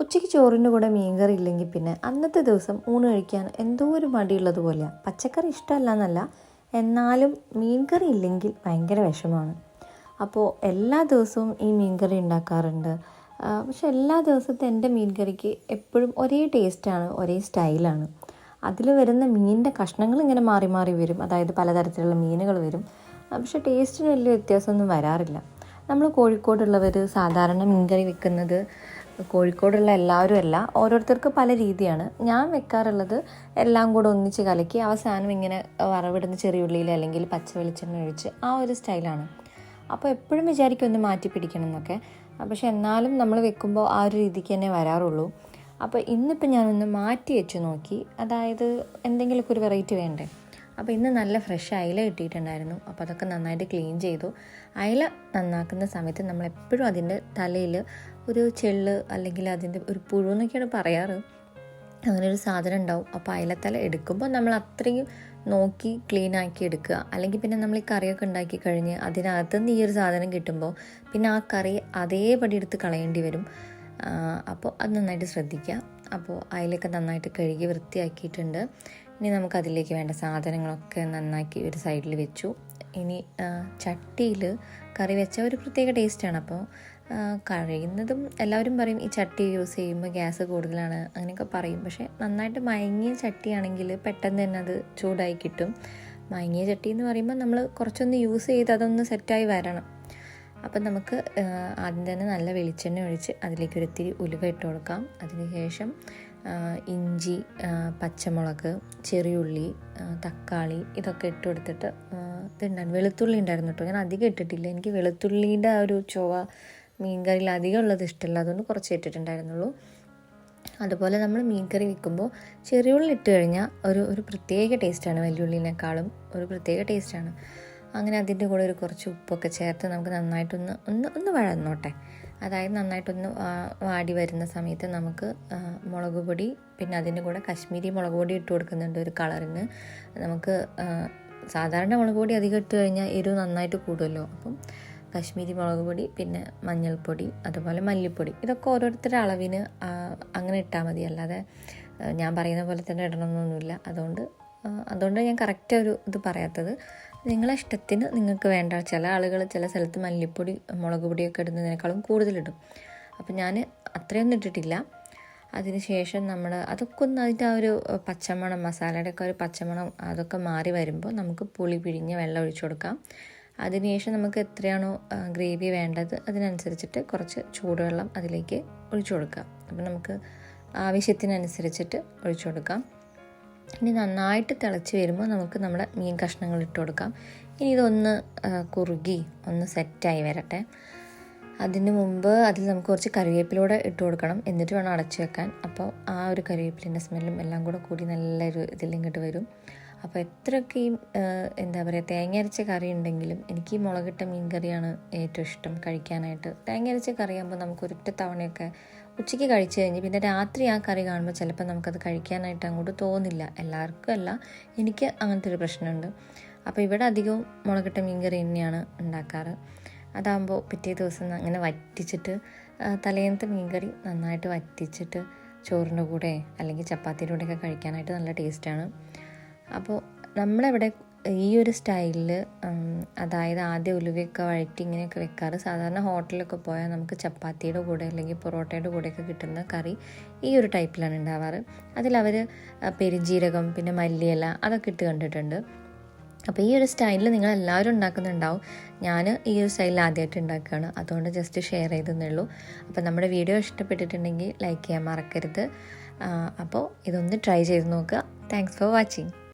ഉച്ചയ്ക്ക് ചോറിന്റെ കൂടെ മീൻകറി ഇല്ലെങ്കിൽ പിന്നെ അന്നത്തെ ദിവസം ഊണ് കഴിക്കാൻ എന്തോ ഒരു മടിയുള്ളത് പോലെയാണ് പച്ചക്കറി ഇഷ്ടമല്ല എന്നല്ല എന്നാലും മീൻകറി ഇല്ലെങ്കിൽ ഭയങ്കര വിഷമമാണ്. അപ്പോൾ എല്ലാ ദിവസവും ഈ മീൻകറി ഉണ്ടാക്കാറുണ്ട്. പക്ഷെ എല്ലാ ദിവസത്തെ എന്റെ മീൻകറിക്ക് എപ്പോഴും ഒരേ ടേസ്റ്റാണ് ഒരേ സ്റ്റൈലാണ്. അതിൽ വരുന്ന മീനിന്റെ കഷ്ണങ്ങൾ ഇങ്ങനെ മാറി മാറി വരും അതായത് പലതരത്തിലുള്ള മീനുകൾ വരും. പക്ഷെ ടേസ്റ്റിന് വലിയ വ്യത്യാസമൊന്നും വരാറില്ല. നമ്മൾ കോഴിക്കോടുള്ളവർ സാധാരണ മീൻകറി വെക്കുന്നത് കോഴിക്കോടുള്ള എല്ലാവരും അല്ല ഓരോരുത്തർക്ക് പല രീതിയാണ്. ഞാൻ വെക്കാറുള്ളത് എല്ലാം കൂടെ ഒന്നിച്ച് കലക്കി അവസാനം ഇങ്ങനെ വറവിടുന്ന ചെറിയുള്ളിയിൽ അല്ലെങ്കിൽ പച്ച വെളിച്ചെണ്ണ ഒഴിച്ച് ആ ഒരു സ്റ്റൈലാണ്. അപ്പോൾ എപ്പോഴും വിചാരിക്കും ഒന്ന് മാറ്റി പിടിക്കണം എന്നൊക്കെ. പക്ഷെ എന്നാലും നമ്മൾ വെക്കുമ്പോൾ ആ ഒരു രീതിക്ക് തന്നെ വരാറുള്ളൂ. അപ്പോൾ ഇന്നിപ്പോൾ ഞാനൊന്ന് മാറ്റി വെച്ച് നോക്കി. അതായത് എന്തെങ്കിലുമൊക്കെ ഒരു വെറൈറ്റി വേണ്ടേ? അപ്പോൾ ഇന്ന് നല്ല ഫ്രഷ് അയില കിട്ടിയിട്ടുണ്ടായിരുന്നു. അപ്പോൾ അതൊക്കെ നന്നായിട്ട് ക്ലീൻ ചെയ്തു. അയില നന്നാക്കുന്ന സമയത്ത് നമ്മൾ എപ്പോഴും അതിന്റെ തലയിൽ ഒരു ചെള്ള് അല്ലെങ്കിൽ അതിന്റെ ഒരു പുഴു എന്നൊക്കെയാണ് പറയാറ്. അങ്ങനെ ഒരു സാധനം ഉണ്ടാവും. അപ്പോൾ അയിലത്തല എടുക്കുമ്പോൾ നമ്മൾ അത്രയും നോക്കി ക്ലീൻ ആക്കി എടുക്കുക. അല്ലെങ്കിൽ പിന്നെ നമ്മൾ ഈ കറിയൊക്കെ ഉണ്ടാക്കി കഴിഞ്ഞ് അതിനകത്ത് നിന്ന് ഈ ഒരു സാധനം കിട്ടുമ്പോൾ പിന്നെ ആ കറി അതേപടി എടുത്ത് കളയേണ്ടി വരും. അപ്പോൾ അത് നന്നായിട്ട് ശ്രദ്ധിക്കുക. അപ്പോൾ അതിലൊക്കെ നന്നായിട്ട് കഴുകി വൃത്തിയാക്കിയിട്ടുണ്ട്. ഇനി നമുക്കതിലേക്ക് വേണ്ട സാധനങ്ങളൊക്കെ നന്നാക്കി ഒരു സൈഡിൽ വെച്ചു. ഇനി ചട്ടിയിൽ കറി വെച്ച ഒരു പ്രത്യേക ടേസ്റ്റാണ് അപ്പോൾ കഴിയുന്നതും എല്ലാവരും പറയും ഈ ചട്ടി യൂസ് ചെയ്യുമ്പോൾ ഗ്യാസ് കൂടുതലാണ് അങ്ങനെയൊക്കെ പറയും. പക്ഷേ നന്നായിട്ട് മയങ്ങിയ ചട്ടിയാണെങ്കിൽ പെട്ടെന്ന് തന്നെ അത് ചൂടായി കിട്ടും. മയങ്ങിയ ചട്ടി എന്ന് പറയുമ്പോൾ നമ്മൾ കുറച്ചൊന്ന് യൂസ് ചെയ്ത് അതൊന്ന് സെറ്റായി വരണം. അപ്പം നമുക്ക് ആദ്യം തന്നെ നല്ല വെളിച്ചെണ്ണ ഒഴിച്ച് അതിലേക്ക് ഒരു ഇത്തിരി ഉലുവ ഇട്ട് കൊടുക്കാം. അതിനുശേഷം ഇഞ്ചി പച്ചമുളക് ചെറിയുള്ളി തക്കാളി ഇതൊക്കെ ഇട്ട് കൊടുത്തിട്ട് ഇതുണ്ടായിരുന്നു വെളുത്തുള്ളി ഉണ്ടായിരുന്നു കേട്ടോ. ഞാൻ അധികം ഇട്ടിട്ടില്ല. എനിക്ക് വെളുത്തുള്ളിയുടെ ആ ഒരു ചൊവ മീൻകറിയിൽ അധികം ഉള്ളത് ഇഷ്ടമല്ല. അതുകൊണ്ട് കുറച്ച് ഇട്ടിട്ടുണ്ടായിരുന്നുള്ളൂ. അതുപോലെ നമ്മൾ മീൻകറി വെക്കുമ്പോൾ ചെറിയുള്ളി ഇട്ട് കഴിഞ്ഞാൽ ഒരു ഒരു പ്രത്യേക ടേസ്റ്റാണ് വലിയുള്ളിനേക്കാളും ഒരു പ്രത്യേക ടേസ്റ്റാണ്. അങ്ങനെ അതിന്റെ കൂടെ ഒരു കുറച്ച് ഉപ്പൊക്കെ ചേർത്ത് നമുക്ക് നന്നായിട്ടൊന്ന് ഒന്ന് ഒന്ന് വഴന്നോട്ടെ. അതായത് നന്നായിട്ടൊന്ന് വാടി വരുന്ന സമയത്ത് നമുക്ക് മുളക് പൊടി പിന്നെ അതിന്റെ കൂടെ കശ്മീരി മുളക് പൊടി ഇട്ട് കൊടുക്കുന്നുണ്ട് ഒരു കളറിന്. നമുക്ക് സാധാരണ മുളക് പൊടി അധികം ഇട്ട് കഴിഞ്ഞാൽ എരിവ് നന്നായിട്ട് കൂടുമല്ലോ. അപ്പം കശ്മീരി മുളക് പൊടി പിന്നെ മഞ്ഞൾപ്പൊടി അതുപോലെ മല്ലിപ്പൊടി ഇതൊക്കെ ഓരോരുത്തരുടെ അളവിന് അങ്ങനെ ഇട്ടാൽ മതി. അല്ലാതെ ഞാൻ പറയുന്ന പോലെ തന്നെ ഇടണമെന്നൊന്നുമില്ല അതുകൊണ്ട് അതുകൊണ്ട് ഞാൻ കറക്റ്റ് ഒരു ഇത് പറയാത്തത്. നിങ്ങളെ ഇഷ്ടത്തിന് നിങ്ങൾക്ക് വേണ്ട ചില ആളുകൾ ചില സ്ഥലത്ത് മല്ലിപ്പൊടി മുളക് പൊടിയൊക്കെ ഇടുന്നതിനേക്കാളും കൂടുതലിടും. അപ്പം ഞാൻ അത്രയൊന്നും ഇട്ടിട്ടില്ല. അതിനുശേഷം നമ്മൾ അതൊക്കെ ഒന്ന് അതിന്റെ ആ ഒരു പച്ചമണം മസാലയുടെ ഒക്കെ ഒരു പച്ചമണം അതൊക്കെ മാറി വരുമ്പോൾ നമുക്ക് പുളി പിഴിഞ്ഞ് വെള്ളം ഒഴിച്ചു കൊടുക്കാം. അതിനുശേഷം നമുക്ക് എത്രയാണോ ഗ്രേവി വേണ്ടത് അതിനനുസരിച്ചിട്ട് കുറച്ച് ചൂടുവെള്ളം അതിലേക്ക് ഒഴിച്ചു കൊടുക്കാം. അപ്പം നമുക്ക് ആവശ്യത്തിനനുസരിച്ചിട്ട് ഒഴിച്ചു കൊടുക്കാം. ഇനി നന്നായിട്ട് തിളച്ച് വരുമ്പോൾ നമുക്ക് നമ്മുടെ മീൻ കഷ്ണങ്ങൾ ഇട്ട് കൊടുക്കാം. ഇനി ഇതൊന്ന് കുറുകി ഒന്ന് സെറ്റായി വരട്ടെ. അതിന് മുമ്പ് അതിൽ നമുക്ക് കുറച്ച് കറിവേപ്പിലൂടെ ഇട്ട് കൊടുക്കണം. എന്നിട്ട് വേണം അടച്ചു വെക്കാൻ. അപ്പോൾ ആ ഒരു കറിവേപ്പിലിന്റെ സ്മെല്ലും എല്ലാം കൂടെ കൂടി നല്ലൊരു ഇതിൽ ഇങ്ങോട്ട് വരും. അപ്പോൾ എത്രയൊക്കെ ഈ എന്താ പറയുക തേങ്ങ അരച്ച കറി ഉണ്ടെങ്കിലും എനിക്ക് ഈ മുളകിട്ട മീൻ കറിയാണ് ഏറ്റവും ഇഷ്ടം കഴിക്കാനായിട്ട്. തേങ്ങ അരച്ച കറിയാകുമ്പോൾ നമുക്ക് ഒരൊറ്റ തവണയൊക്കെ ഉച്ചയ്ക്ക് കഴിച്ചു കഴിഞ്ഞ് പിന്നെ രാത്രി ആ കറി കാണുമ്പോൾ ചിലപ്പോൾ നമുക്കത് കഴിക്കാനായിട്ട് അങ്ങോട്ട് തോന്നില്ല. എല്ലാവർക്കും അല്ല എനിക്ക് അങ്ങനത്തെ ഒരു പ്രശ്നമുണ്ട്. അപ്പോൾ ഇവിടെ അധികവും മുളകിട്ട മീൻ കറി തന്നെയാണ് ഉണ്ടാക്കാറ്. അതാകുമ്പോൾ പിറ്റേ ദിവസം അങ്ങനെ വറ്റിച്ചിട്ട് തലേന്നത്തെ മീൻകറി നന്നായിട്ട് വറ്റിച്ചിട്ട് ചോറിന്റെ കൂടെ അല്ലെങ്കിൽ ചപ്പാത്തിയുടെ കൂടെയൊക്കെ കഴിക്കാനായിട്ട് നല്ല ടേസ്റ്റാണ്. അപ്പോൾ നമ്മളിവിടെ ഈ ഒരു സ്റ്റൈലിൽ അതായത് ആദ്യം ഉലുവയൊക്കെ വഴറ്റി ഇങ്ങനെയൊക്കെ വെക്കാറ്. സാധാരണ ഹോട്ടലിലൊക്കെ പോയാൽ നമുക്ക് ചപ്പാത്തിയുടെ കൂടെ അല്ലെങ്കിൽ പൊറോട്ടയുടെ കൂടെയൊക്കെ കിട്ടുന്ന കറി ഈ ഒരു ടൈപ്പിലാണ് ഉണ്ടാവാറ്. അതിലവർ പെരുജീരകം പിന്നെ മല്ലിയില അതൊക്കെ ഇട്ട് കണ്ടിട്ടുണ്ട്. അപ്പോൾ ഈ ഒരു സ്റ്റൈലിൽ നിങ്ങൾ എല്ലാവരും ഉണ്ടാക്കുന്നുണ്ടാവും. ഞാൻ ഈ ഒരു സ്റ്റൈലിൽ ആദ്യമായിട്ട് ഉണ്ടാക്കുകയാണ്. അതുകൊണ്ട് ജസ്റ്റ് ഷെയർ ചെയ്തെന്നുള്ളൂ അപ്പോൾ നമ്മുടെ വീഡിയോ ഇഷ്ടപ്പെട്ടിട്ടുണ്ടെങ്കിൽ ലൈക്ക് ചെയ്യാൻ മറക്കരുത്. അപ്പോൾ ഇതൊന്ന് ട്രൈ ചെയ്ത് നോക്കുക. Thanks for watching